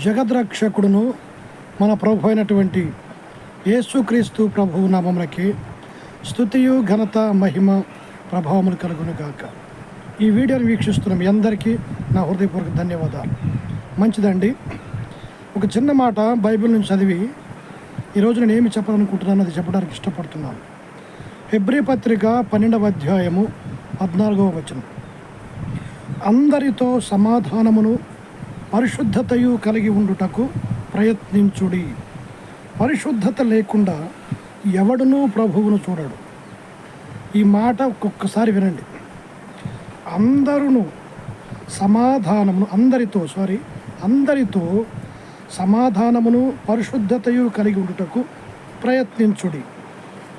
జగద్రక్షకుడును మన ప్రభు అయినటువంటి యేసుక్రీస్తు ప్రభువు నామములకి స్థుతియు ఘనత మహిమ ప్రభావములు కలుగును గాక. ఈ వీడియోని వీక్షిస్తున్న మీ అందరికీ నా హృదయపూర్వక ధన్యవాదాలు. మంచిదండి. ఒక చిన్న మాట బైబిల్ నుంచి చదివి ఈరోజు నేను ఏమి చెప్పాలనుకుంటున్నాను అది చెప్పడానికి ఇష్టపడుతున్నాను. హెబ్రి పత్రిక పన్నెండవ అధ్యాయము పద్నాలుగవ వచనం. అందరితో సమాధానమును పరిశుద్ధతయు కలిగి ఉండుటకు ప్రయత్నించుడి. పరిశుద్ధత లేకుండా ఎవడునూ ప్రభువును చూడడు. ఈ మాట ఒక్కొక్కసారి వినండి. అందరును సమాధానమును అందరితో సారీ అందరితో సమాధానమును పరిశుద్ధతయు కలిగి ఉండుటకు ప్రయత్నించుడి.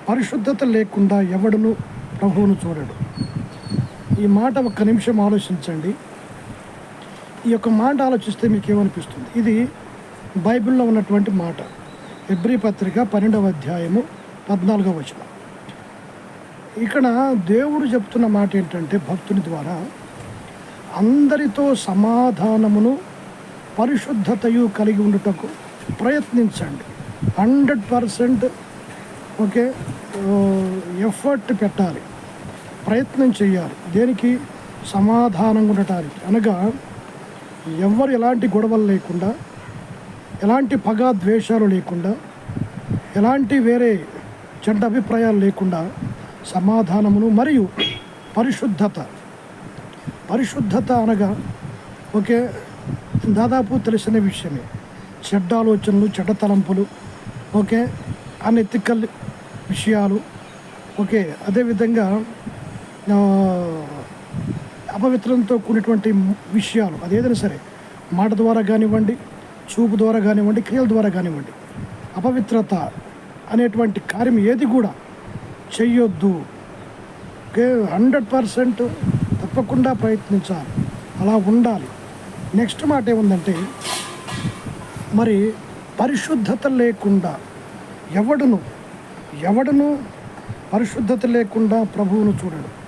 పరిశుద్ధత లేకుండా ఎవడును ప్రభువును చూడడు. ఈ మాట ఒక్క నిమిషం ఆలోచించండి. ఈ యొక్క మాట ఆలోచిస్తే మీకు ఏమనిపిస్తుంది ఇది బైబిల్లో ఉన్నటువంటి మాట. ఎబ్రి పత్రిక పన్నెండవ అధ్యాయము పద్నాలుగవ వచనం. ఇక్కడ దేవుడు చెప్తున్న మాట ఏంటంటే భక్తుని ద్వారా అందరితో సమాధానమును పరిశుద్ధతయు కలిగి ఉండటకు ప్రయత్నించండి. హండ్రెడ్ పర్సెంట్ ఓకే ఎఫర్ట్ పెట్టాలి. ప్రయత్నం చేయాలి. దేనికి? సమాధానంగా ఉండటానికి. అనగా ఎవ్వరు ఎలాంటి గొడవలు లేకుండా ఎలాంటి పగ ద్వేషాలు లేకుండా ఎలాంటి వేరే చెడ్డ అభిప్రాయాలు లేకుండా సమాధానమును మరియు పరిశుద్ధత. పరిశుద్ధత అనగా ఓకే దాదాపు తెలిసిన విషయమే. చెడ్డ ఆలోచనలు చెడ్డ తలంపులు ఓకే అనెతికల్ విషయాలు ఓకే అదేవిధంగా అపవిత్రంతో కూడినటువంటి విషయాలు అదేదైనా సరే మాట ద్వారా కానివ్వండి చూపు ద్వారా కానివ్వండి క్రియల ద్వారా కానివ్వండి అపవిత్రత అనేటువంటి కార్యం ఏది కూడా చెయ్యొద్దు. హండ్రెడ్ పర్సెంట్ తప్పకుండా ప్రయత్నించాలి. అలా ఉండాలి. నెక్స్ట్ మాట ఏముందంటే మరి పరిశుద్ధత లేకుండా ఎవడును ఎవడును పరిశుద్ధత లేకుండా ప్రభువును చూడడు.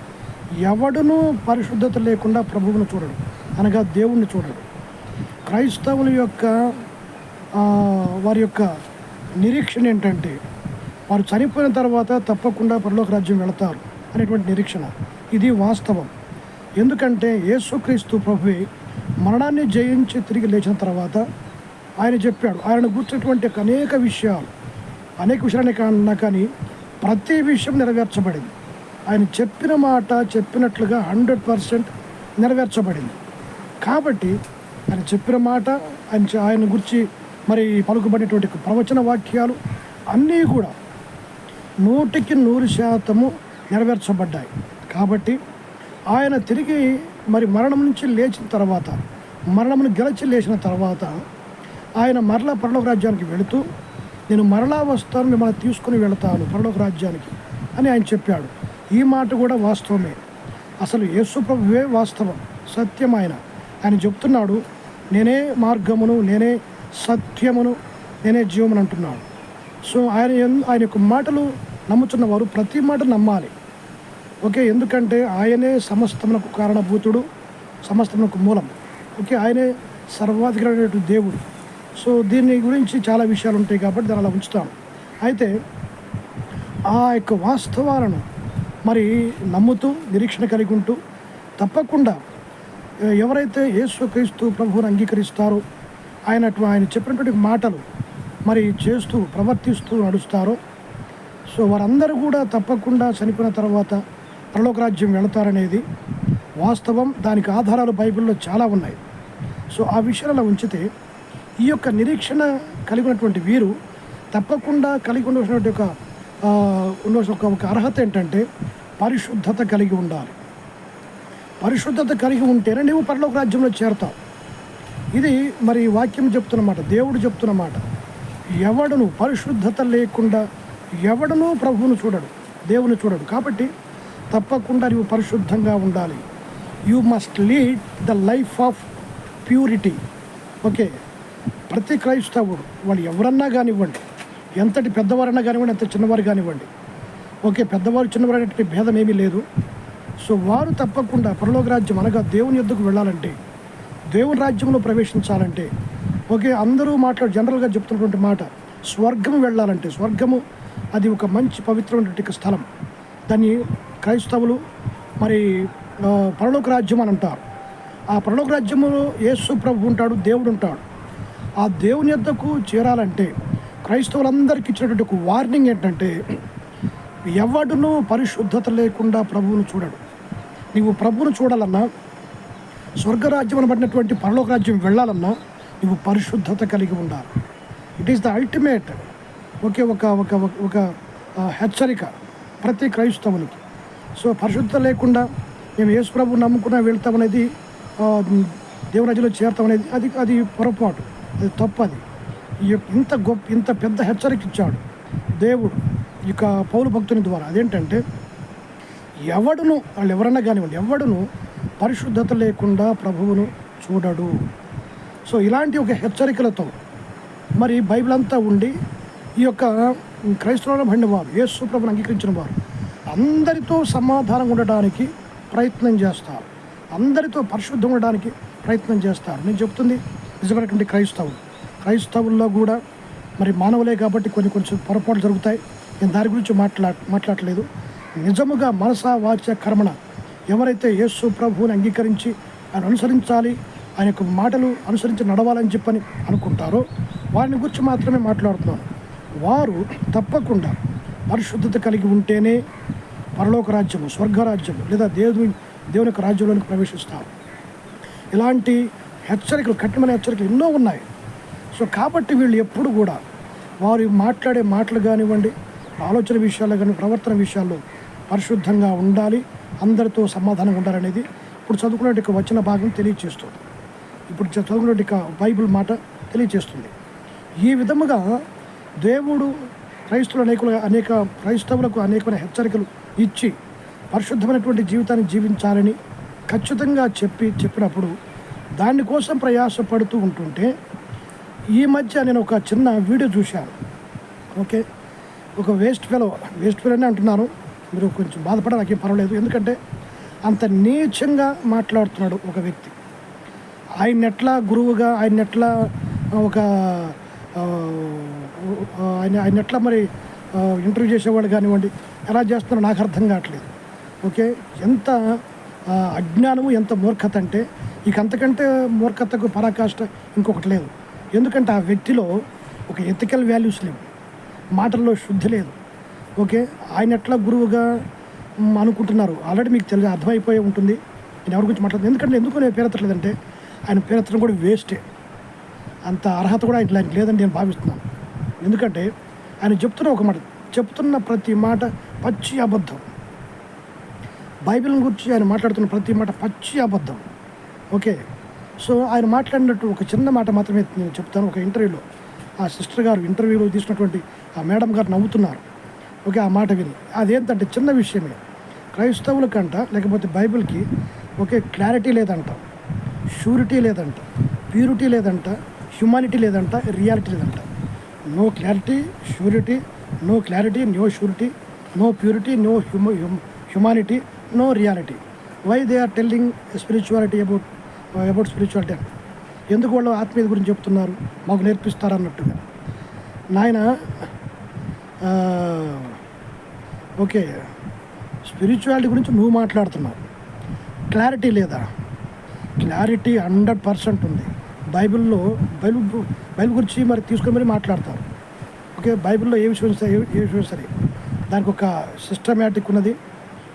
ఎవడును పరిశుద్ధత లేకుండా ప్రభువును చూడడు అనగా దేవుణ్ణి చూడడు. క్రైస్తవుల యొక్క వారి యొక్క నిరీక్షణ ఏంటంటే వారు చనిపోయిన తర్వాత తప్పకుండా పరలోక రాజ్యం వెళతారు అనేటువంటి నిరీక్షణ. ఇది వాస్తవం. ఎందుకంటే యేసుక్రీస్తు ప్రభువే మరణాన్ని జయించి తిరిగి లేచిన తర్వాత ఆయన చెప్పాడు ఆయన గుర్చినటువంటి అనేక విషయాలు అనేక విషయాలని కన్నా కానీ ప్రతి విషయం నెరవేర్చబడింది. ఆయన చెప్పిన మాట చెప్పినట్లుగా హండ్రెడ్ పర్సెంట్ నెరవేర్చబడింది. కాబట్టి ఆయన చెప్పిన మాట ఆయన ఆయన గురించి మరి పలుకుబడినటువంటి ప్రవచన వాక్యాలు అన్నీ కూడా నూటికి నూరు శాతము నెరవేర్చబడ్డాయి. కాబట్టి ఆయన తిరిగి మరి మరణం నుంచి లేచిన తర్వాత మరణమును గెలిచి లేచిన తర్వాత ఆయన మరలా పరలోక రాజ్యానికి వెళుతూ నేను మరలా వస్తాను మిమ్మల్ని తీసుకుని వెళతాను పరలోక రాజ్యానికి అని ఆయన చెప్పాడు. ఈ మాట కూడా వాస్తవమే. అసలు యేసుప్రభువే వాస్తవం సత్యం ఆయన. ఆయన చెప్తున్నాడు నేనే మార్గమును నేనే సత్యమును నేనే జీవమును అంటున్నాడు. సో ఆయన ఆయన యొక్క మాటలు నమ్ముతున్న వారు ప్రతి మాట నమ్మాలి. ఓకే ఎందుకంటే ఆయనే సమస్తమునకు కారణభూతుడు సమస్తమునకు మూలం. ఓకే ఆయనే సర్వాధికారైనటువంటి దేవుడు. సో దీని గురించి చాలా విషయాలు ఉంటాయి కాబట్టి దాని అలా ఉంచుతాను. అయితే ఆ యొక్క వాస్తవాలను మరి నమ్ముతూ నిరీక్షణ కలిగి ఉంటూ తప్పకుండా ఎవరైతే ఎవరైతే యేసుక్రీస్తు ప్రభువుని అంగీకరిస్తారో ఆయన ఆయన చెప్పినటువంటి మాటలు మరి చేస్తూ ప్రవర్తిస్తూ నడుస్తారో సో వారందరూ కూడా తప్పకుండా చనిపోయిన తర్వాత పరలోకరాజ్యం వెళతారనేది వాస్తవం. దానికి ఆధారాలు బైబిల్లో చాలా ఉన్నాయి. సో ఆ విషయాలలో ఉంచితే ఈ యొక్క నిరీక్షణ కలిగినటువంటి వీరు తప్పకుండా కలిగి ఉండవలసినటువంటి ఒక ఉన్న ఒక అర్హత ఏంటంటే పరిశుద్ధత కలిగి ఉండాలి. పరిశుద్ధత కలిగి ఉంటేనే నువ్వు పరలోక రాజ్యంలో చేరతావు. ఇది మరి వాక్యం చెప్తున్నమాట దేవుడు చెప్తున్నమాట ఎవడును పరిశుద్ధత లేకుండా ఎవడనూ ప్రభువును చూడడు దేవుని చూడడు. కాబట్టి తప్పకుండా నువ్వు పరిశుద్ధంగా ఉండాలి. You must lead the life of purity okay ప్రతి క్రైస్తవుడు వాళ్ళు ఎవరన్నా కానివ్వండి ఎంతటి పెద్దవారైనా కానివ్వండి ఎంత చిన్నవారు కానివ్వండి. ఓకే పెద్దవారు చిన్నవారు అనేటువంటి భేదం ఏమీ లేదు. సో వారు తప్పకుండా పరలోక రాజ్యం అనగా దేవుని యుద్ధకు వెళ్ళాలంటే దేవుని రాజ్యంలో ప్రవేశించాలంటే ఓకే అందరూ మాట్లాడు జనరల్గా చెప్తున్నటువంటి మాట స్వర్గం వెళ్ళాలంటే స్వర్గము అది ఒక మంచి పవిత్రమైనటువంటి స్థలం. దాన్ని క్రైస్తవులు మరి పరలోక రాజ్యం అని అంటారు. ఆ పరలోక రాజ్యములో యేసు ప్రభు ఉంటాడు దేవుడు ఉంటాడు. ఆ దేవుని యొద్దకు చేరాలంటే క్రైస్తవులందరికీ ఇచ్చినటువంటి ఒక వార్నింగ్ ఏంటంటే ఎవడును పరిశుద్ధత లేకుండా ప్రభువును చూడడు. నీవు ప్రభువును చూడాలన్నా స్వర్గరాజ్యం అనబడినటువంటి పరలోక రాజ్యం వెళ్ళాలన్నా నువ్వు పరిశుద్ధత కలిగి ఉండాలి. ఇట్ ఈస్ ద అల్టిమేట్ ఒకే ఒక ఒక ఒక- ఒక హెచ్చరిక ప్రతి క్రైస్తవునికి. సో పరిశుద్ధత లేకుండా మేము యేసు ప్రభు నమ్ముకున్నా వెళ్తామనేది ఆ, దేవురాజ్యంలో అది అది పొరపాటు. అది తప్పది. అది ఇంత గొప్ప ఇంత పెద్ద హెచ్చరిక ఇచ్చాడు దేవుడు ఇక పౌరు భక్తుని ద్వారా. అదేంటంటే ఎవడును వాళ్ళు ఎవరన్నా కానివ్వండి ఎవడును పరిశుద్ధత లేకుండా ప్రభువును చూడడు. సో ఇలాంటి ఒక హెచ్చరికలతో మరి బైబిల్ అంతా ఉండి ఈ యొక్క క్రైస్తవులను బండి వారు యేసు ప్రభుని అంగీకరించిన వారు అందరితో సమాధానం ఉండడానికి ప్రయత్నం చేస్తారు అందరితో పరిశుద్ధం ఉండడానికి ప్రయత్నం చేస్తారు నేను చెప్తుంది నిజమైనటువంటి క్రైస్తవులు. క్రైస్తవుల్లో కూడా మరి మానవులే కాబట్టి కొన్ని కొంచెం పొరపాట్లు జరుగుతాయి. నేను దాని గురించి మాట్లా మాట్లాడలేదు. నిజముగా మనస వాచ కర్మణ ఎవరైతే యేసు ప్రభువుని అంగీకరించి ఆయన అనుసరించాలి ఆయన యొక్క మాటలు అనుసరించి నడవాలని చెప్పని అనుకుంటారో వారిని గురించి మాత్రమే మాట్లాడుతున్నాను. వారు తప్పకుండా పరిశుద్ధత కలిగి ఉంటేనే పరలోక రాజ్యము స్వర్గరాజ్యము లేదా దేవుని దేవుని యొక్క రాజ్యంలోనికి ప్రవేశిస్తారు. ఇలాంటి హెచ్చరికలు కఠినమైన హెచ్చరికలు ఎన్నో ఉన్నాయి. సో కాబట్టి వీళ్ళు ఎప్పుడు కూడా వారు మాట్లాడే మాటలు కానివ్వండి ఆలోచన విషయాల్లో కానీ ప్రవర్తన విషయాల్లో పరిశుద్ధంగా ఉండాలి అందరితో సమాధానంగా ఉండాలనేది ఇప్పుడు చదువుకునే వచ్చిన భాగం తెలియజేస్తుంది ఇప్పుడు చదువుకునేటిక బైబిల్ మాట తెలియజేస్తుంది ఈ విధముగా దేవుడు క్రైస్తవులు అనేకులుగా అనేక క్రైస్తవులకు అనేకమైన హెచ్చరికలు ఇచ్చి పరిశుద్ధమైనటువంటి జీవితాన్ని జీవించాలని ఖచ్చితంగా చెప్పి చెప్పినప్పుడు దానికోసం ప్రయాసపడుతూ ఉంటుంటే ఈ మధ్య నేను ఒక చిన్న వీడియో చూశాను. ఓకే? ఒక వేస్ట్ ఫెలో వేస్ట్ ఫెలో అనే అంటున్నాను. మీరు కొంచెం బాధపడ నాకేం పర్వాలేదు. ఎందుకంటే అంత నీచంగా మాట్లాడుతున్నాడు ఒక వ్యక్తి. ఆయన ఎట్లా గురువుగా ఆయన ఎట్లా ఒక ఆయన ఆయన ఎట్లా మరి ఇంటర్వ్యూ చేసేవాడు కానివ్వండి ఎలా చేస్తున్నారో నాకు అర్థం కావట్లేదు. ఓకే? ఎంత అజ్ఞానము ఎంత మూర్ఖత అంటే ఇక అంతకంటే మూర్ఖతకు పరాకాష్ట ఇంకొకటి లేదు. ఎందుకంటే ఆ వ్యక్తిలో ఒక ఎథికల్ వాల్యూస్ లేవు. మాటల్లో శుద్ధి లేదు. ఓకే? ఆయన ఎట్లా గురువుగా అనుకుంటున్నారు? ఆల్రెడీ మీకు తెలిసి అర్థమైపోయి ఉంటుంది. నేను ఎవరి గురించి మాట్లాడుతుంది ఎందుకంటే ఎందుకు నేను పేరెత్తలేదంటే ఆయన పేరెత్తడం కూడా వేస్టే అంత అర్హత కూడా ఇట్లా లేదని నేను భావిస్తున్నాను. ఎందుకంటే ఆయన చెప్తున్న ఒక మాట చెప్తున్న ప్రతి మాట పచ్చి అబద్ధం. బైబిల్ గురించి ఆయన మాట్లాడుతున్న ప్రతి మాట పచ్చి అబద్ధం. ఓకే? సో ఆయన మాట్లాడినట్టు ఒక చిన్న మాట మాత్రమే నేను చెప్తాను ఒక ఇంటర్వ్యూలో. ఆ సిస్టర్ గారు ఇంటర్వ్యూలో తీసినటువంటి ఆ మేడం గారు నవ్వుతున్నారు. ఓకే ఆ మాట విని. అదేంటంటే చిన్న విషయమే. క్రైస్తవులకంట లేకపోతే బైబిల్కి ఓకే క్లారిటీ లేదంట షూరిటీ లేదంట ప్యూరిటీ లేదంట హ్యుమానిటీ లేదంట రియాలిటీ లేదంట. No clarity surety no clarity no surety no purity no హ్యూమ humanity no reality. Why they are telling spirituality about about spirituality అని ఎందుకు వాళ్ళు ఆత్మీయత గురించి చెప్తున్నారు? మాకు నేర్పిస్తారన్నట్టుగా నాయన ఓకే స్పిరిచువాలిటీ గురించి నువ్వు మాట్లాడుతున్నావు. క్లారిటీ లేదా? క్లారిటీ హండ్రెడ్ పర్సెంట్ ఉంది. బైబిల్లో బైబిల్ బైబిల్ గురించి మరి తీసుకొని మరి మాట్లాడతారు. ఓకే బైబిల్లో ఏ విషయం సరే ఏ విషయం సరే. దానికి ఒక సిస్టమేటిక్ ఉన్నది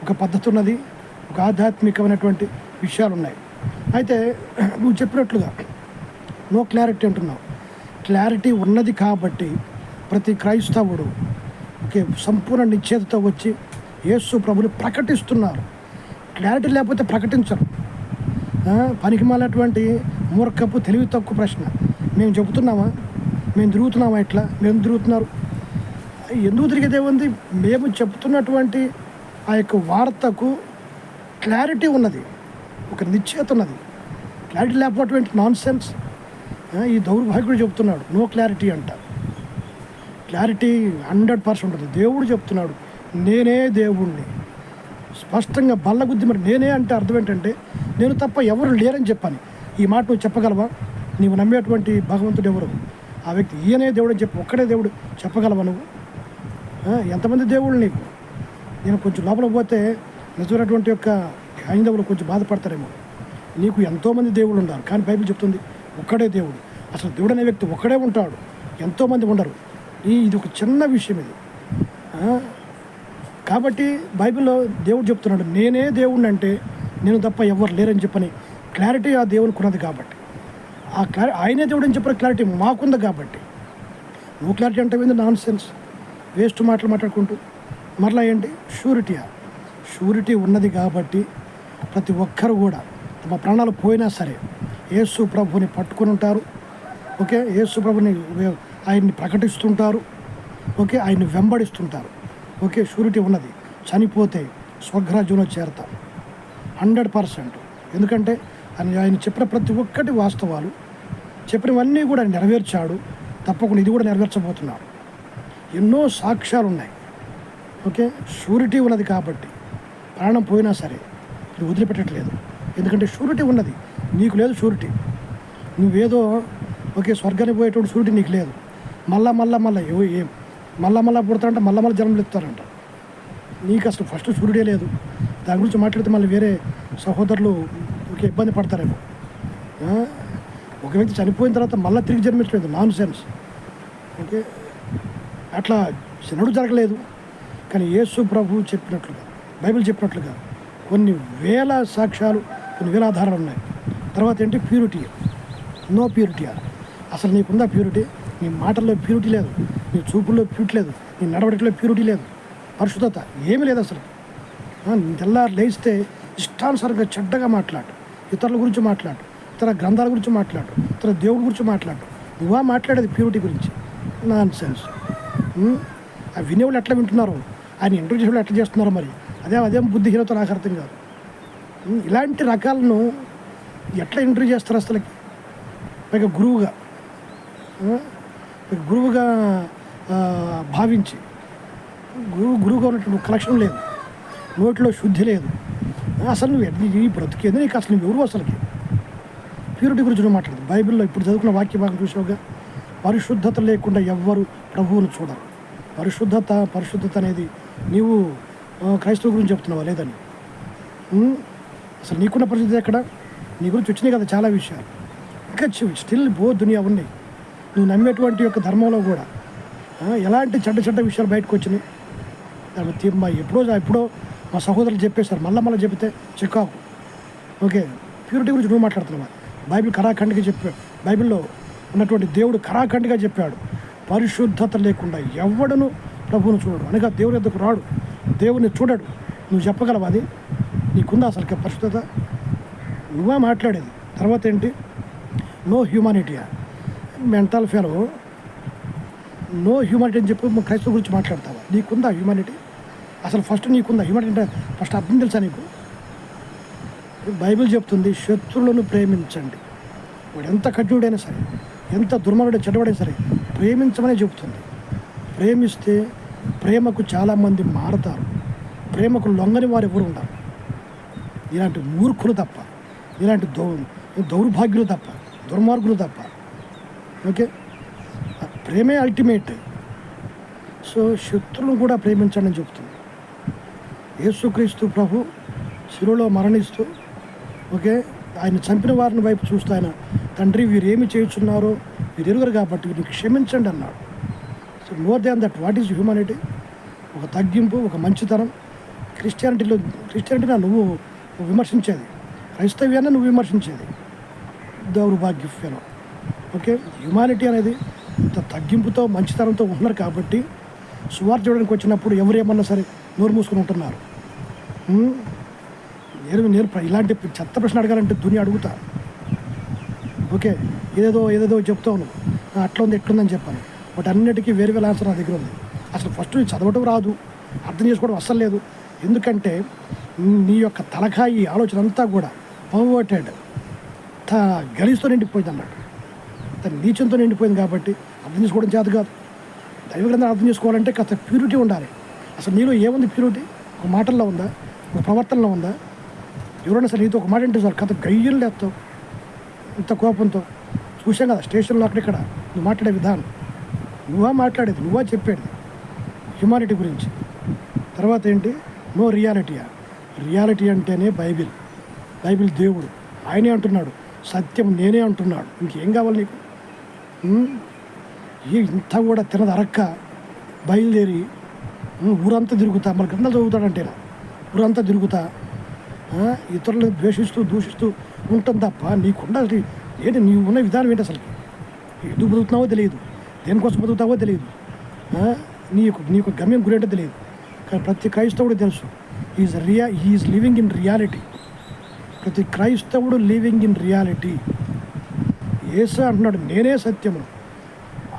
ఒక పద్ధతి ఉన్నది ఒక ఆధ్యాత్మికమైనటువంటి విషయాలు ఉన్నాయి అయితే నువ్వు చెప్పినట్లుగా నో క్లారిటీ అంటున్నావు. క్లారిటీ ఉన్నది కాబట్టి ప్రతి క్రైస్తవుడు ఓకే సంపూర్ణ నిశ్చేతతో వచ్చి యేసు ప్రభుని ప్రకటిస్తున్నారు. క్లారిటీ లేకపోతే ప్రకటించరు. పనికి పనికిమాలినటువంటి మూర్ఖపు తెలివి తక్కువ ప్రశ్న. మేము చెబుతున్నామా? మేము తిరుగుతున్నామా ఇట్లా? మేము తిరుగుతున్నారు? ఎందుకు తిరిగేదే ఉంది మేము చెప్తున్నటువంటి ఆ యొక్క వార్తకు క్లారిటీ ఉన్నది. ఒక నిశ్చయత ఉన్నది. క్లారిటీ లేకపోవటం నాన్ సెన్స్ ఈ దౌర్భాగ్యుడు చెప్తున్నాడు. నో క్లారిటీ అంట. క్లారిటీ హండ్రెడ్ పర్సెంట్ ఉంటుంది. దేవుడు చెప్తున్నాడు నేనే దేవుణ్ణి. స్పష్టంగా బల్లగుద్ది మరి నేనే అంటే అర్థం ఏంటంటే నేను తప్ప ఎవరు లేరని చెప్పాను ఈ మాట నువ్వు చెప్పగలవా? నీవు నమ్మేటువంటి భగవంతుడు ఎవరు? ఆ వ్యక్తి ఈయనే దేవుడు అని చెప్పి ఒక్కడే దేవుడు చెప్పగలవా నువ్వు? ఎంతమంది దేవుళ్ళు నీకు? నేను కొంచెం లోపల పోతే నిజమైనటువంటి యొక్క హైందవులు కొంచెం బాధపడతారేమో. నీకు ఎంతోమంది దేవుళ్ళు ఉన్నారు. కానీ బైబిల్ చెప్తుంది ఒక్కడే దేవుడు. అసలు దేవుడు అనే వ్యక్తి ఒక్కడే ఉంటాడు. ఎంతోమంది ఉండరు. ఈ ఇది ఒక చిన్న విషయం ఇది. కాబట్టి బైబిల్లో దేవుడు చెప్తున్నాడు నేనే దేవుడిని అంటే నేను తప్ప ఎవరు లేరని చెప్పని క్లారిటీ ఆ దేవునికి ఉన్నది కాబట్టి. ఆ క్లారి ఆయనే దేవుడు అని చెప్పిన క్లారిటీ మాకుంది కాబట్టి. నువ్వు క్లారిటీ అంటే ఏంది? నాన్ సెన్స్ వేస్ట్ మాటలు మాట్లాడుకుంటూ. మరలా ఏంటి? షూరిటీయా? షూరిటీ ఉన్నది కాబట్టి ప్రతి ఒక్కరు కూడా తమ ప్రాణాలు పోయినా సరే యేసు ప్రభుని పట్టుకొని ఉంటారు. ఓకే? యేసు ప్రభుని ఆయన్ని ప్రకటిస్తుంటారు. ఓకే? ఆయన్ని వెంబడిస్తుంటారు. ఓకే? షూరిటీ ఉన్నది. చనిపోతే స్వగ్రాజ్యంలో చేరతాం. Hundred percent. ఎందుకంటే ఆయన ఆయన చెప్పిన ప్రతి ఒక్కటి వాస్తవాలు. చెప్పినవన్నీ కూడా నెరవేర్చాడు. తప్పకుండా ఇది కూడా నెరవేర్చబోతున్నాడు. ఎన్నో సాక్ష్యాలు ఉన్నాయి ఓకే? షూరిటీ ఉన్నది కాబట్టి ప్రాణం పోయినా సరే నువ్వు వదిలిపెట్టట్లేదు. ఎందుకంటే షూరిటీ ఉన్నది. నీకు లేదు షూరిటీ నువ్వేదో ఓకే స్వర్గానికి పోయేటువంటి షూరిటీ నీకు లేదు. మళ్ళా మళ్ళా మళ్ళా ఏవో ఏం. మళ్ళా మళ్ళా పుడతారంట మళ్ళా మళ్ళీ జన్మలు ఎత్తారంట నీకు అసలు ఫస్ట్ షూరిటీ లేదు. దాని గురించి మాట్లాడితే మళ్ళీ వేరే సహోదరులు ఒక ఇబ్బంది పడతారేమో. ఒక వ్యక్తి చనిపోయిన తర్వాత మళ్ళీ తిరిగి జన్మించలేదు. Non sense okay? అట్లా చిన్నడు జరగలేదు. కానీ యేసు ప్రభు చెప్పినట్లుగా బైబిల్ చెప్పినట్లుగా కొన్ని వేల సాక్ష్యాలు కొన్ని వేల ఆధారాలు ఉన్నాయి. తర్వాత ఏంటి? ప్యూరిటీ. No purity. అసలు నీకుందా ప్యూరిటీ? నీ మాటల్లో ప్యూరిటీ లేదు. నీ చూపుల్లో ప్యూరిటీ లేదు. నీ నడవడికలో ప్యూరిటీ లేదు. పరిశుద్ధత ఏమీ లేదు అసలు. తెల్లారు లేస్తే ఇష్టానుసారంగా చెడ్డగా మాట్లాడు. ఇతరుల గురించి మాట్లాడు. ఇతర గ్రంథాల గురించి మాట్లాడు. ఇతర దేవుడి గురించి మాట్లాడు. నువ్వా మాట్లాడేది ప్యూరిటీ గురించి? నాన్ సెన్స్ ఆ వినేవాళ్ళు ఎట్లా వింటున్నారు? ఆయన ఇంటర్వ్యూ చేసేవాళ్ళు ఎట్లా చేస్తున్నారో మరి? అదే అదేం బుద్ధిహీనత నాకు అర్థం కాదు. ఇలాంటి రకాలను ఎట్లా ఇంటర్వ్యూ చేస్తారు అసలుకి? పైగా గురువుగా గురువుగా భావించి. గురువు గురువుగా ఉన్నటువంటి కలెక్షన్ లేదు. నోటిలో శుద్ధి లేదు. అసలు నువ్వు ఈ బ్రతికేది నీకు అసలు నువ్వు ఎవరు అసలుకి? ప్యూరిటీ గురించి నువ్వు మాట్లాడదు బైబిల్లో ఇప్పుడు చదువుకున్న వాక్య భాగం చూసావుగా? పరిశుద్ధత లేకుండా ఎవ్వరు ప్రభువును చూడరు. పరిశుద్ధత పరిశుద్ధత అనేది నీవు క్రైస్తవు గురించి చెప్తున్నావా? లేదని అసలు నీకున్న పరిస్థితి ఎక్కడ? నీ గురించి వచ్చినాయి కదా చాలా విషయాలు. ఇంకా స్టిల్ బో దునియా ఉన్నాయి. నువ్వు నమ్మేటువంటి యొక్క ధర్మంలో కూడా ఎలాంటి చెడ్డ చెడ్డ విషయాలు బయటకు వచ్చినాయి? దాని మా ఎప్పుడో ఎప్పుడో మా సహోదరులు చెప్పేశారు మళ్ళీ మళ్ళీ చెప్తే చికాకు ఓకే ప్యూరిటీ గురించి నువ్వు మాట్లాడుతున్నావా? బైబిల్ కరాఖండ్గా చెప్పాడు బైబిల్లో ఉన్నటువంటి దేవుడు కరాఖండ్గా చెప్పాడు పరిశుద్ధత లేకుండా ఎవడను ప్రభువును చూడడు. అనగా దేవుడి ఎద్దకు రాడు. దేవుని చూడడు. నువ్వు చెప్పగలవా అది? నీకుందా అసలు పరిశుద్ధత? నువ్వే మాట్లాడేది. తర్వాత ఏంటి? నో హ్యూమానిటీయా మెంటల్ ఫెలో. నో హ్యూమానిటీ అని చెప్పి క్రైస్తవ గురించి మాట్లాడతావా? నీకుందా హ్యూమానిటీ అసలు ఫస్ట్ నీకుందా హ్యూమానిటీ అంటే ఫస్ట్ అర్థం తెలుసా నీకు? బైబిల్ చెప్తుంది శత్రువులను ప్రేమించండి. వాడు ఎంత కఠినడైనా సరే ఎంత దుర్మార్గుడు చెడ్డవాడైనా సరే ప్రేమించమనే చెబుతుంది ప్రేమిస్తే ప్రేమకు చాలామంది మారతారు. ప్రేమకు లొంగని వారు ఎవరు ఉండరు. ఇలాంటి మూర్ఖులు తప్ప ఇలాంటి దౌ దౌర్భాగ్యులు తప్ప దుర్మార్గులు తప్ప ఓకే? ప్రేమే అల్టిమేట్ సో శత్రులను కూడా ప్రేమించండి చెప్తుంది. యేసుక్రీస్తు ప్రభు శిరులో మరణిస్తూ ఓకే? ఆయన చంపిన వారిని వైపు చూస్తూ ఆయన తండ్రి వీరు ఏమి చేయుచున్నారో? వీరు కాబట్టి వీరిని క్షమించండి అన్నాడు. So more than that what is humanity ఒక తగ్గింపు ఒక మంచితనం. క్రిస్టియానిటీలో క్రిస్టియానిటీనా నువ్వు విమర్శించేది. క్రైస్తవ్యాన్ని నువ్వు విమర్శించేది. దౌర్భాగ్యఫలం. ఓకే? హ్యుమానిటీ అనేది ఇంత తగ్గింపుతో మంచితనంతో ఉంటున్నారు కాబట్టి సువార్త చూడడానికి వచ్చినప్పుడు ఎవరు ఏమన్నా సరే నోరు మూసుకొని ఉంటున్నారు. నేను నేను ఇలాంటి చెత్త ప్రశ్న అడగాలంటే దుని అడుగుతా. ఓకే? ఏదేదో ఏదేదో చెప్తావు నువ్వు. అట్లా ఉంది ఎట్లుందని చెప్పాను. బట్ అన్నిటికీ వేరు వేరే ఆన్సర్ నా దగ్గర ఉంది. అసలు ఫస్ట్ నీకు చదవటం రాదు. అర్థం చేసుకోవడం అస్సలు లేదు. ఎందుకంటే నీ యొక్క తలకాయి ఆలోచన అంతా కూడా పవర్టెడ్ గలీస్తో నిండిపోయింది అన్నట్టు. తన నీచంతో నిండిపోయింది కాబట్టి అర్థం చేసుకోవడం చేత కాదు. దైవ గ్రంథం అర్థం చేసుకోవాలంటే కాస్త ప్యూరిటీ ఉండాలి. అసలు నీలో ఏముంది ప్యూరిటీ? ఒక మాటల్లో ఉందా? ఒక ప్రవర్తనలో ఉందా? ఎవరైనా సరే నీతో ఒక మాట అంటే సార్ కథ గయ్యం లేస్తావు ఇంత కోపంతో. చూసాం కదా స్టేషన్లో అక్కడిక్కడ నువ్వు మాట్లాడే విధానం. నువ్వా మాట్లాడేది నువ్వా చెప్పేది. హ్యుమానిటీ గురించి. తర్వాత ఏంటి? నో రియాలిటీయా రియాలిటీ అంటేనే బైబిల్. బైబిల్ దేవుడు. ఆయనే అంటున్నాడు. సత్యం నేనే అంటున్నాడు. ఇంకేం కావాలి నీకు? ఇంత కూడా తినదరక్క. బయలుదేరి ఊరంతా తిరుగుతా. మన గ్రంథాలు చదువుతాడంటేనా ఊరంతా తిరుగుతా. ఇతరులను ద్వేషిస్తూ దూషిస్తూ ఉంటుంది తప్ప నీకుండా ఏంటి? నీవు ఉన్న విధానం ఏంటి అసలు ఎందుకు బతుకుతున్నావో తెలియదు. దేనికోసం బతుకుతావో తెలియదు. నీకు నీకు గమ్యం గురేంటో తెలియదు. ప్రతి క్రైస్తవుడు తెలుసు. ఈజ్ రియా ఈజ్ లివింగ్ ఇన్ రియాలిటీ ప్రతి క్రైస్తవుడు లివింగ్ ఇన్ రియాలిటీ ఏసా అంటున్నాడు నేనే సత్యము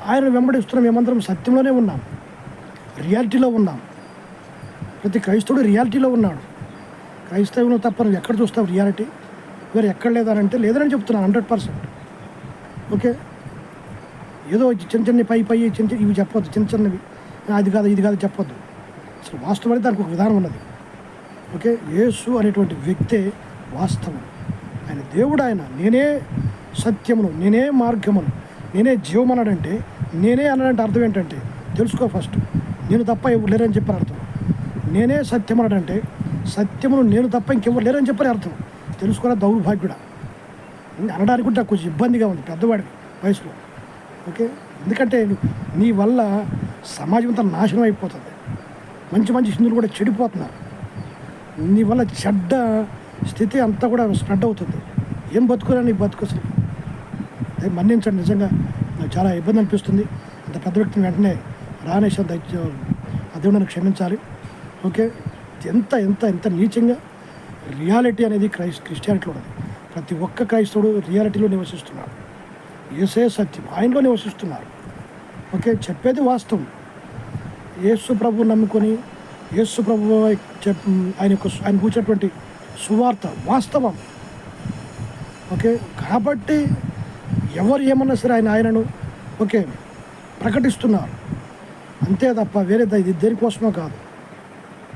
ఆయన వెంబడిస్తున్నాం మేమందరం సత్యంలోనే ఉన్నాం. రియాలిటీలో ఉన్నాం. ప్రతి క్రైస్తవుడు రియాలిటీలో ఉన్నాడు. క్రైస్తవులు తప్ప నువ్వు ఎక్కడ చూస్తావు రియాలిటీ? వేరే ఎక్కడ లేదనంటే లేదని చెప్తున్నాను హండ్రెడ్ పర్సెంట్. ఓకే? ఏదో చిన్న చిన్న పై పై చిన్న చిన్న ఇవి చెప్పొద్దు చిన్న చిన్నవి. అది కాదు ఇది కాదు చెప్పొద్దు. అసలు వాస్తవానికి దానికి ఒక విధానం ఉన్నది. ఓకే? యేసు అనేటువంటి వ్యక్తే వాస్తవం. ఆయన దేవుడు ఆయన. నేనే సత్యమును నేనే మార్గమును నేనే జీవమన్నాడంటే నేనే అన్నాడంటే అర్థం ఏంటంటే తెలుసుకో ఫస్ట్. నేను తప్ప ఎవరు లేరని చెప్పని అర్థం. నేనే సత్యం అన్నాడంటే సత్యమును నేను తప్ప ఇంకెవరు లేరని చెప్పని అర్థం. తెలుసుకోరా దౌర్భాగ్యుడా? అనడానికి కూడా నాకు కొంచెం ఇబ్బందిగా ఉంది పెద్దవాడికి వయసులో. ఓకే? ఎందుకంటే నీ వల్ల సమాజం అంతా నాశనం అయిపోతుంది. మంచి మంచి హిందువులు కూడా చెడిపోతున్నారు. నీ వల్ల చెడ్డ స్థితి అంతా కూడా స్ప్రెడ్ అవుతుంది. ఏం బతుకురా నీ బతుకు అసలు? అదే మన్నించండి నిజంగా. నాకు చాలా ఇబ్బంది అనిపిస్తుంది. అంత పెద్ద వ్యక్తిని వెంటనే రానేసి దయచే అదే నన్ను క్షమించాలి. ఓకే? ఎంత ఎంత ఎంత నీచంగా రియాలిటీ అనేది క్రైస్ క్రిస్టియానిటీలో ఉన్నది. ప్రతి ఒక్క క్రైస్తవుడు రియాలిటీలో నివసిస్తున్నాడు ఏసే సత్యం. ఆయనలో నివసిస్తున్నారు. ఓకే? చెప్పేది వాస్తవం. యేసు ప్రభు నమ్ముకొని యేసు ప్రభు చెప్ ఆయన యొక్క ఆయన కూర్చున్నటువంటి సువార్త వాస్తవం. ఓకే? కాబట్టి ఎవరు ఏమన్నా సరే ఆయన ఆయనను ఓకే ప్రకటిస్తున్నారు. అంతే తప్ప వేరే ఇది దేనికోసమో కాదు.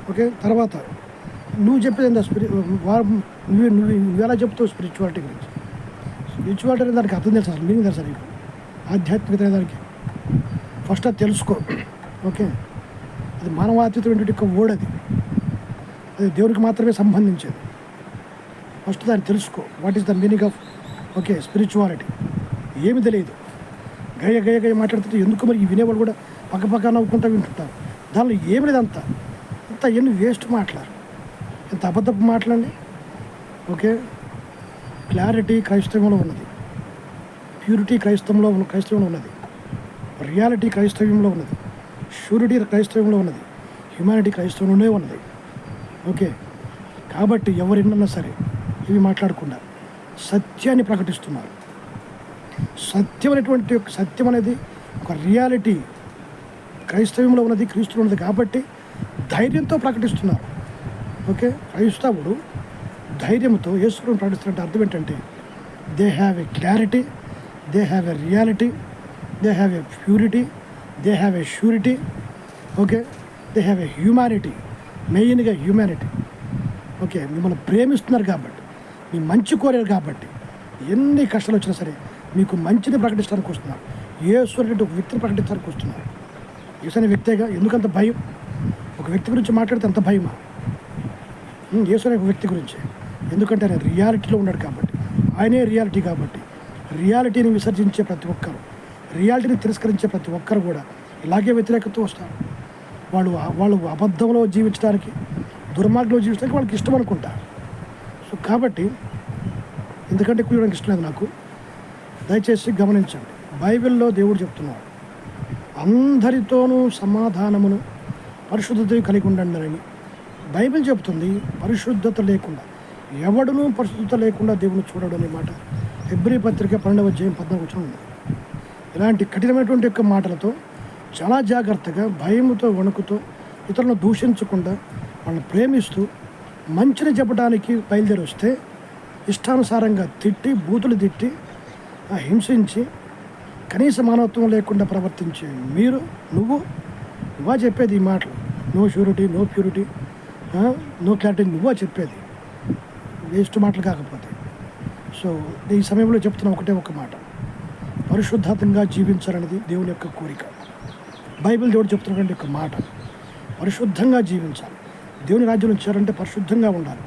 ఓకే? తర్వాత నువ్వు చెప్పేది ఎంత స్పిరి వారు నువ్వు నువ్వు నువ్వు ఎలా చెప్తావు స్పిరిచువాలిటీ గురించి? స్పిరిచువాలిటీ అనే దానికి అర్థం తెలుసు? అసలు మీకు తెలుసా నీకు? ఆధ్యాత్మికత అనే దానికి? ఫస్ట్ అది తెలుసుకో. ఓకే? అది మానవాతీతమైనటువంటి యొక్క వర్డ్ అది. అది దేవునికి మాత్రమే సంబంధించేది. ఫస్ట్ దాన్ని తెలుసుకో. What is the meaning of okay spirituality ఏమి తెలియదు. గయ గయ గయ మాట్లాడుతుంటే ఎందుకు మరి వినేవాళ్ళు కూడా పక్క పక్క నవ్వుకుంటూ వింటుంటారు. దానిలో ఏమి లేదు అంత అంత ఎన్ని వేస్ట్ మాట్లాడు. ఎంత అబద్ధపు మాటలండి ఓకే క్లారిటీ క్రైస్తవంలో ఉన్నది. ప్యూరిటీ క్రైస్తవంలో ఉన్న- క్రైస్తవంలో ఉన్నది. రియాలిటీ క్రైస్తవ్యంలో ఉన్నది. షూరిటీ క్రైస్తవంలో ఉన్నది. హ్యుమానిటీ క్రైస్తవంలోనే ఉన్నది. ఓకే. కాబట్టి ఎవరినన్నా సరే ఇవి మాట్లాడకుండా సత్యాన్ని ప్రకటిస్తున్నారు. సత్యం అనేటువంటి ఒక సత్యం అనేది ఒక రియాలిటీ. క్రైస్తవ్యంలో ఉన్నది క్రీస్తులో ఉన్నది కాబట్టి ధైర్యంతో ప్రకటిస్తున్నారు. ఓకే. క్రైస్తవుడు ధైర్యంతో యేసుని ప్రకటిస్తున్నట్టు అర్థం ఏంటంటే they have a clarity they have a reality they have a purity they have a surety okay they have a humanity మెయిన్గా హ్యూమానిటీ ఓకే మిమ్మల్ని ప్రేమిస్తున్నారు కాబట్టి మీ మంచి కోరారు కాబట్టి ఎన్ని కష్టాలు వచ్చినా సరే మీకు మంచిని ప్రకటించడానికి వస్తున్నారు. యేసు అనేటువంటి ఒక వ్యక్తిని ప్రకటించడానికి వస్తున్నారు. యేసు అనే వ్యక్తేగా ఎందుకంత భయం? ఒక వ్యక్తి గురించి మాట్లాడితే అంత భయమా? ఉమ్, యేసు అనే ఒక వ్యక్తి గురించి. ఎందుకంటే ఆయన రియాలిటీలో ఉన్నాడు కాబట్టి ఆయనే రియాలిటీ కాబట్టి రియాలిటీని విసర్జించే ప్రతి ఒక్కరు. రియాలిటీని తిరస్కరించే ప్రతి ఒక్కరు కూడా ఇలాగే వ్యతిరేకత వస్తారు. వాళ్ళు వాళ్ళు అబద్ధంలో జీవించడానికి దుర్మార్గంలో జీవించడానికి వాళ్ళకి ఇష్టం అనుకుంటారు సో కాబట్టి ఎందుకంటే ఎక్కువ ఇవ్వడానికి ఇష్టం లేదు నాకు. దయచేసి గమనించండి. బైబిల్లో దేవుడు చెప్తున్నాడు అందరితోనూ సమాధానమును పరిశుద్ధత కలిగి ఉండండి అని. బైబిల్ చెప్తుంది పరిశుద్ధత లేకుండా. ఎవడునూ పరిశుద్ధత లేకుండా దేవుని చూడడం అనే మాట. ఫిబ్రి పత్రిక పన్నెండవ జయం పద్నాలుగు వచ్చిన ఉంది. ఇలాంటి కఠినమైనటువంటి యొక్క మాటలతో చాలా జాగ్రత్తగా భయముతో వణుకుతో ఇతరులను దూషించకుండా వాళ్ళని ప్రేమిస్తూ మంచిని చెప్పడానికి బయలుదేరి వస్తే ఇష్టానుసారంగా తిట్టి బూతులు తిట్టి హింసించి కనీస మానవత్వం లేకుండా ప్రవర్తించే మీరు నువ్వు నువ్వా చెప్పేది ఈ మాటలు. No surety no purity no clarity నువ్వా చెప్పేది. వేస్ట్ మాటలు కాకపోతే. సో ఈ సమయంలో చెప్తున్న ఒకటే ఒక మాట. పరిశుద్ధంగా జీవించాలనేది దేవుని యొక్క కోరిక. బైబిల్ దేవుడు చెప్తున్నటువంటి ఒక మాట. పరిశుద్ధంగా జీవించాలి. దేవుని రాజ్యం చేరాలంటే పరిశుద్ధంగా ఉండాలి.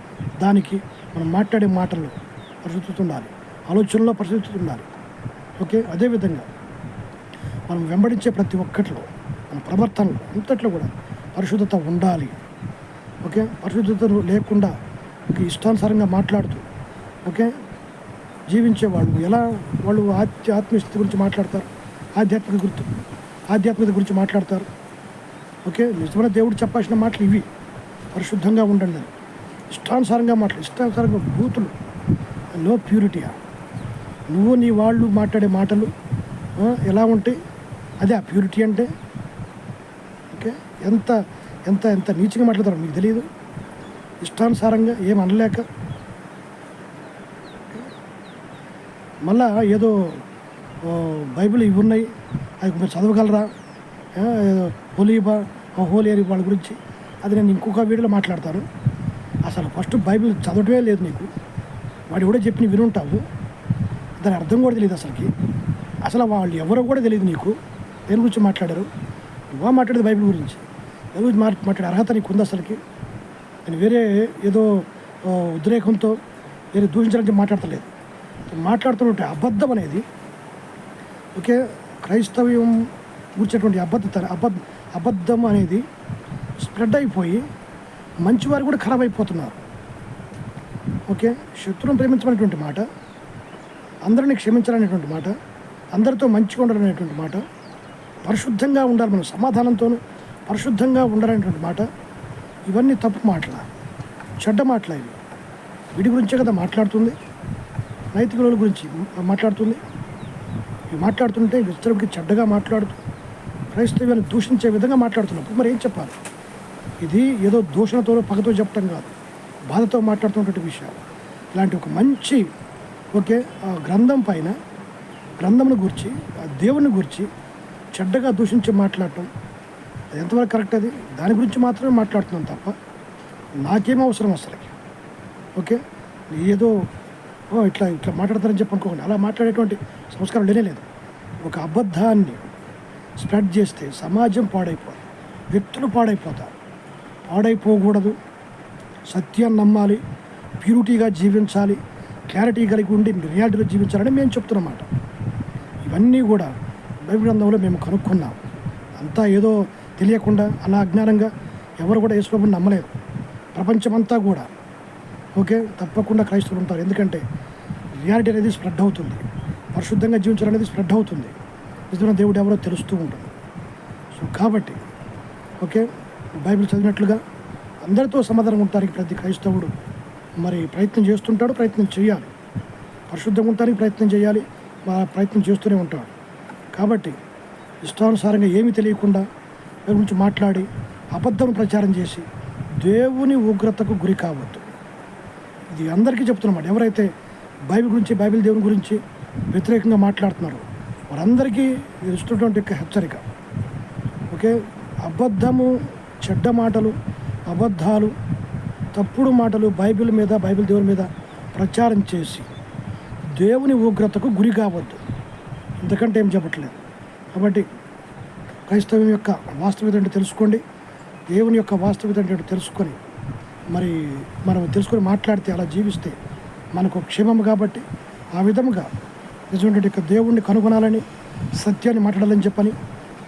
దానికి మనం మాట్లాడే మాటల్లో పరిశుద్ధత ఉండాలి ఆలోచనలో పరిశుద్ధత ఉండాలి ఓకే అదేవిధంగా మనం వెంబడించే ప్రతి ఒక్కటిలో మన ప్రవర్తనలో అంతట్లో కూడా పరిశుద్ధత ఉండాలి. ఓకే? పరిశుద్ధత లేకుండా ఇష్టానుసారంగా మాట్లాడుతూ ఓకే? జీవించే వాళ్ళు ఎలా వాళ్ళు ఆత్మ ఆత్మీయస్థితి గురించి మాట్లాడతారు? ఆధ్యాత్మిక గుర్తు ఆధ్యాత్మికత గురించి మాట్లాడతారు. ఓకే? నిజమైన దేవుడు చెప్పాల్సిన మాటలు ఇవి. పరిశుద్ధంగా ఉండండి. అని ఇష్టానుసారంగా మాటలు ఇష్టానుసారంగా బూతులు. నో ప్యూరిటీయా నువ్వు నీ వాళ్ళు మాట్లాడే మాటలు ఎలా ఉంటాయి? అదే ఆ ప్యూరిటీ అంటే? ఓకే? ఎంత ఎంత ఎంత నీచిగా మాట్లాడతారో మీకు తెలియదు ఇష్టానుసారంగా ఏం అనలేక మళ్ళా ఏదో బైబిల్ ఇవి ఉన్నాయి అది మీరు చదవగలరా? హోలీ హోలీబా హోలీ అని వాళ్ళ గురించి. అది నేను ఇంకొక వీడియోలో మాట్లాడతాను. అసలు ఫస్ట్ బైబిల్ చదవటమే లేదు నీకు. వాడు ఎవడో చెప్పి వినుంటావు. దాని అర్థం కూడా తెలియదు అసలుకి. అసలు వాళ్ళు ఎవరో కూడా తెలియదు నీకు. దేని గురించి మాట్లాడారు? నువ్వా మాట్లాడేది బైబిల్ గురించి? దేని గురించి మాట్- మాట్లాడే అర్హత నీకు ఉంది అసలుకి? నేను వేరే ఏదో ఉద్రేకంతో వేరే దూషించాలంటే మాట్లాడతలేదు. మాట్లాడుతున్నటువంటి అబద్ధం అనేది ఓకే క్రైస్తవ్యం కూర్చేటువంటి అబద్ధత అబద్ధ అబద్ధం అనేది స్ప్రెడ్ అయిపోయి మంచివారు కూడా ఖరాబ్ అయిపోతున్నారు. ఓకే శత్రువును ప్రేమించమనేటువంటి మాట అందరిని క్షమించాలనేటువంటి మాట అందరితో మంచిగా ఉండాలనేటువంటి మాట పరిశుద్ధంగా ఉండాలి మనం సమాధానంతో పరిశుద్ధంగా ఉండాలనేటువంటి మాట ఇవన్నీ తప్పు మాటల చెడ్డ మాటల ఇవి. వీటి గురించే కదా మాట్లాడుతుంది. నైతిక విలువల గురించి మాట్లాడుతుంది. మాట్లాడుతుంటే విస్తరికి చెడ్డగా మాట్లాడుతూ క్రైస్తవ్యాన్ని దూషించే విధంగా మాట్లాడుతున్నప్పుడు మరి ఏం చెప్పాలి? ఇది ఏదో దూషణతో పగతో చెప్పడం కాదు. బాధతో మాట్లాడుతున్నటువంటి విషయాలు ఇలాంటి ఒక మంచి ఓకే ఆ గ్రంథం పైన గ్రంథంను గురించి ఆ దేవుని గురించి చెడ్డగా దూషించి మాట్లాడటం అది ఎంతవరకు కరెక్ట్ అది? దాని గురించి మాత్రమే మాట్లాడుతున్నాం తప్ప నాకేం అవసరం అసలుకి? ఓకే ఏదో ఓ ఇట్లా ఇట్లా మాట్లాడతారని చెప్పి అనుకోకండి. అలా మాట్లాడేటువంటి సంస్కారం లేనే లేదు. ఒక అబద్ధాన్ని స్ప్రెడ్ చేస్తే సమాజం పాడైపోదు. వ్యక్తులు పాడైపోతారు. పాడైపోకూడదు. సత్యాన్ని నమ్మాలి. ప్యూరిటీగా జీవించాలి. క్లారిటీ కలిగి ఉండి రియాలిటీలో జీవించాలని మేము చెప్తున్నమాట ఇవన్నీ కూడా బైబిల్ మేము కనుక్కున్నాం. అంతా ఏదో తెలియకుండా అలా అజ్ఞానంగా ఎవరు కూడా యేసుప్రభుని నమ్మలేదు. ప్రపంచమంతా కూడా ఓకే తప్పకుండా క్రైస్తవులు ఉంటారు. ఎందుకంటే రియాలిటీ అనేది స్ప్రెడ్ అవుతుంది. పరిశుద్ధంగా జీవించడం అనేది స్ప్రెడ్ అవుతుంది. నిజమైన దేవుడు ఎవరో తెలుస్తూ ఉంటుంది సో కాబట్టి ఓకే బైబిల్ చదివినట్లుగా అందరితో సమాధానం ఉండటానికి ప్రతి క్రైస్తవుడు మరి ప్రయత్నం చేస్తుంటాడు ప్రయత్నం చేయాలి. పరిశుద్ధంగా ఉండటానికి ప్రయత్నం చేయాలి మా ప్రయత్నం చేస్తూనే ఉంటాడు. కాబట్టి ఇష్టానుసారంగా ఏమీ తెలియకుండా గురించి మాట్లాడి అబద్ధం ప్రచారం చేసి దేవుని ఉగ్రతకు గురి కావద్దు. ఇది అందరికీ చెప్తున్నమాట ఎవరైతే బైబిల్ గురించి బైబిల్ దేవుని గురించి వ్యతిరేకంగా మాట్లాడుతున్నారో వారందరికీ ఇది ఇస్తున్నటువంటి యొక్క హెచ్చరిక. ఓకే? అబద్ధము చెడ్డ మాటలు అబద్ధాలు తప్పుడు మాటలు బైబిల్ మీద బైబిల్ దేవుని మీద ప్రచారం చేసి దేవుని ఉగ్రతకు గురి కావద్దు. ఎందుకంటే ఏం చెప్పట్లేదు. కాబట్టి క్రైస్తవం యొక్క వాస్తవిత అంటే తెలుసుకోండి. దేవుని యొక్క వాస్తవిత అంటే తెలుసుకొని మరి మనం తెలుసుకొని మాట్లాడితే అలా జీవిస్తే మనకు క్షేమం కాబట్టి ఆ విధముగా నిజమైనటువంటి యొక్క దేవుణ్ణి కనుగొనాలని సత్యాన్ని మాట్లాడాలని చెప్పని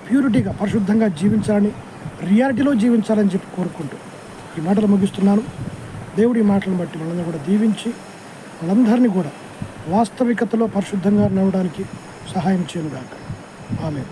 ప్యూరిటీగా పరిశుద్ధంగా జీవించాలని రియాలిటీలో జీవించాలని చెప్పి కోరుకుంటూ ఈ మాటలు ముగిస్తున్నాను. దేవుడి మాటలను బట్టి వాళ్ళని కూడా దీవించి వాళ్ళందరినీ కూడా వాస్తవికతలో పరిశుద్ధంగా నడవడానికి సహాయం చేయనుగాక. ఆమె